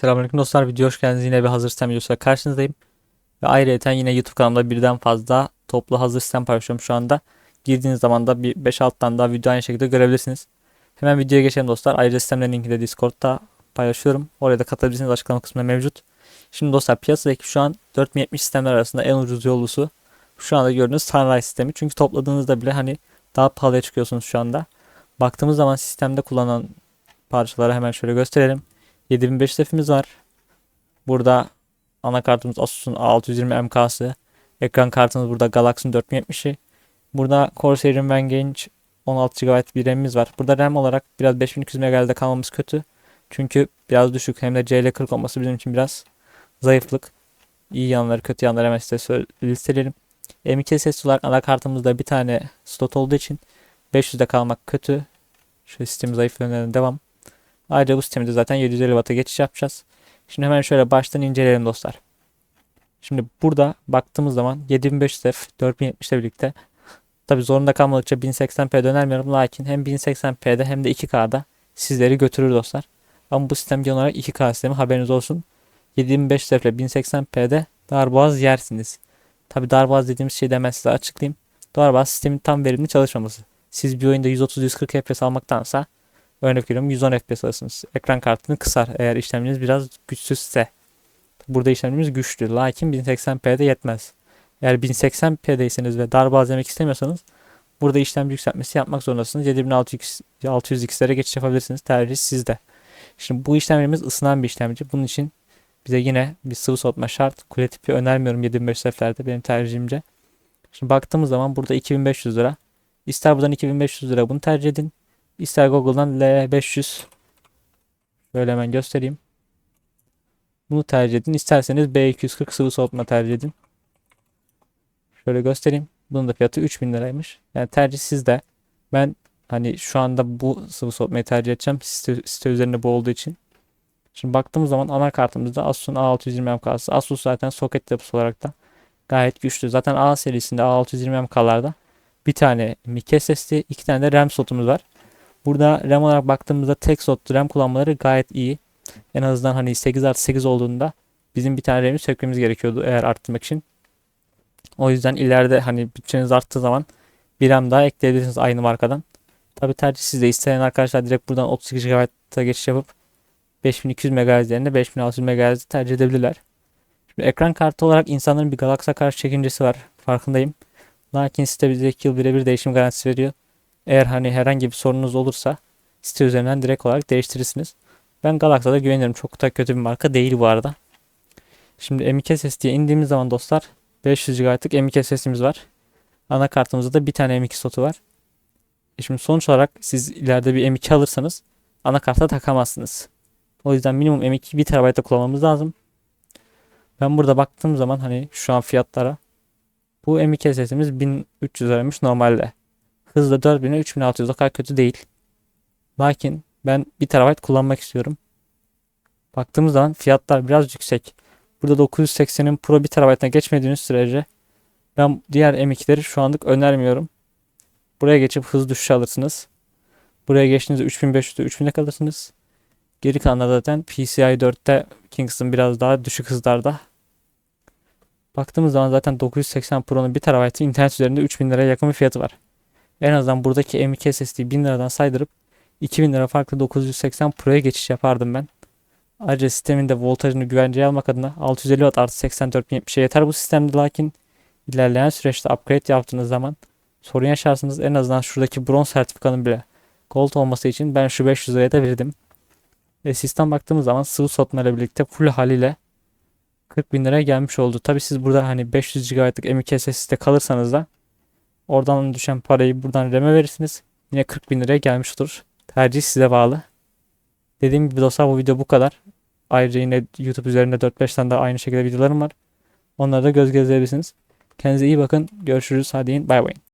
Selamünaleyküm dostlar. Video hoş geldiniz. Yine bir hazır sistem videosuyla karşınızdayım. Ve ayrıca yine YouTube kanalımda birden fazla toplu hazır sistem paylaşıyorum şu anda. Girdiğiniz zaman da bir 5-6 tane daha video aynı şekilde görebilirsiniz. Hemen videoya geçelim dostlar. Ayrıca sistemlerin linki de Discord'da paylaşıyorum. Oraya da katılabilirsiniz. Açıklama kısmında mevcut. Şimdi dostlar piyasadaki şu an 4070 sistemler arasında en ucuz yollusu şu anda gördüğünüz Sunrise sistemi. Çünkü topladığınızda bile hani daha pahalıya çıkıyorsunuz şu anda. Baktığımız zaman sistemde kullanılan parçaları hemen şöyle gösterelim. 7500 F'imiz var. Burada anakartımız Asus'un A620 MK'sı. Ekran kartımız burada Galaxy'nin 4070'i. Burada Corsair'in Vengeance 16 GB bir RAM'imiz var. Burada RAM olarak biraz 5200 MHz'de kalmamız kötü. Çünkü biraz düşük hem de CL40 olması bizim için biraz zayıflık. İyi yanları kötü yanları hemen size listeleyelim. M2 ses olarak anakartımızda bir tane slot olduğu için 500'de kalmak kötü. Şu sistemi zayıf yönlerine devam. Ayrıca bu sistemde zaten 750 Watt'a geçiş yapacağız. Şimdi hemen şöyle baştan inceleyelim dostlar. Şimdi burada baktığımız zaman 7500 F 4070 ile birlikte tabi zorunda kalmadıkça 1080p önermiyorum. Lakin hem 1080p'de hem de 2K'da sizleri götürür dostlar. Ama bu sistem genel olarak 2K sistemi haberiniz olsun. 7500 F ile 1080p'de darboğaz yersiniz. Tabi darboğaz dediğimiz şeyi de hemen size açıklayayım. Darboğaz sistemin tam verimli çalışmaması. Siz bir oyunda 130-140 FPS almaktansa Örnek veriyorum 110 FPS alırsınız. Ekran kartını kısar eğer işlemciniz biraz güçsüzse. Burada işlemcimiz güçlü. Lakin 1080p'de yetmez. Eğer 1080p'deyseniz ve dar bazlamak istemiyorsanız burada işlemci yükseltmesi yapmak zorundasınız. 7600X'lere geçiş yapabilirsiniz. Tercih sizde. Şimdi bu işlemcimiz ısınan bir işlemci. Bunun için bize yine bir sıvı soğutma şart. Kule tipi önermiyorum 7500 F'lerde benim tercihimce. Şimdi baktığımız zaman burada 2500 lira. İster buradan 2500 lira bunu tercih edin. İster Google'dan L500 böyle hemen göstereyim. Bunu tercih edin. İsterseniz B240 sıvı soğutma tercih edin. Şöyle göstereyim. Bunun da fiyatı 3000 liraymış. Yani tercih sizde. Ben hani şu anda bu sıvı soğutmayı tercih edeceğim. Site, site üzerinde bu olduğu için. Şimdi baktığımız zaman anakartımızda Asus'un A620 MK'sı. Asus zaten soket yapısı olarak da gayet güçlü. Zaten A serisinde A620 MK'larda bir tane micro SSD, iki tane de RAM slotumuz var. Burada RAM olarak baktığımızda tek slot RAM kullanmaları gayet iyi. En azından hani 8 artı 8 olduğunda bizim bir tane RAM'i sökmemiz gerekiyordu eğer arttırmak için. O yüzden ileride hani bütçeniz arttığı zaman bir RAM daha ekleyebilirsiniz aynı markadan. Tabi tercih sizde. isteyen arkadaşlar direkt buradan 32 GB'a geçiş yapıp 5200 MHz yerine 5600 MHz tercih edebilirler. Şimdi ekran kartı olarak insanların bir Galaxy'a karşı çekincesi var. Farkındayım. Lakin site bize 2 yıl birebir değişim garantisi veriyor. Eğer hani herhangi bir sorunuz olursa site üzerinden direkt olarak değiştirirsiniz. Ben Galaxy'da güveniyorum. Çok da kötü bir marka değil bu arada. Şimdi M.2 SSD'ye indiğimiz zaman dostlar 500 GB'lık M.2 SSD'miz var. Anakartımızda da bir tane M.2 slotu var. E şimdi sonuç olarak siz ileride bir M.2 alırsanız anakarta takamazsınız. O yüzden minimum M.2 1 TB'da kullanmamız lazım. Ben burada baktığım zaman hani şu an fiyatlara bu M.2 SSD'miz 1300 liraymış normalde. Hızı da 4000'e 3600 o kadar kötü değil. Lakin ben 1 TB kullanmak istiyorum. Baktığımız zaman fiyatlar biraz yüksek. Burada 980'in Pro 1 TB'ına geçmediğiniz sürece ben diğer M2'leri şu anlık önermiyorum. Buraya geçip hız düşüşü alırsınız. Buraya geçtiğinizde 3500'de 3000'e kalırsınız. Geri kalanlar zaten PCI 4'te Kingston biraz daha düşük hızlarda. Baktığımız zaman zaten 980 Pro'nun 1 TB'ı internet üzerinde 3000 liraya yakın bir fiyatı var. En azından buradaki M.2 SSD'yi 1000 liradan saydırıp 2000 lira farklı 980 Pro'ya geçiş yapardım ben. Ayrıca sistemin de voltajını güvenceye almak adına 650 Watt artı 8470'e yeter bu sistemde lakin ilerleyen süreçte upgrade yaptığınız zaman sorun yaşarsınız. En azından şuradaki bronz sertifikanın bile gold olması için ben şu 500 liraya da verdim. E, sistem baktığımız zaman sıvı soğutmayla birlikte full haliyle 40 bin liraya gelmiş oldu. Tabi siz burada hani 500 GB'lık M.2 SSD kalırsanız da Oradan düşen parayı buradan RAM'e verirsiniz. Yine 40 bin liraya gelmiş olur. Tercih size bağlı. Dediğim gibi dostlar bu video bu kadar. Ayrıca yine YouTube üzerinde 4-5 tane daha aynı şekilde videolarım var. Onlara da göz gezdirebilirsiniz. Kendinize iyi bakın. Görüşürüz. Hadi bay bay.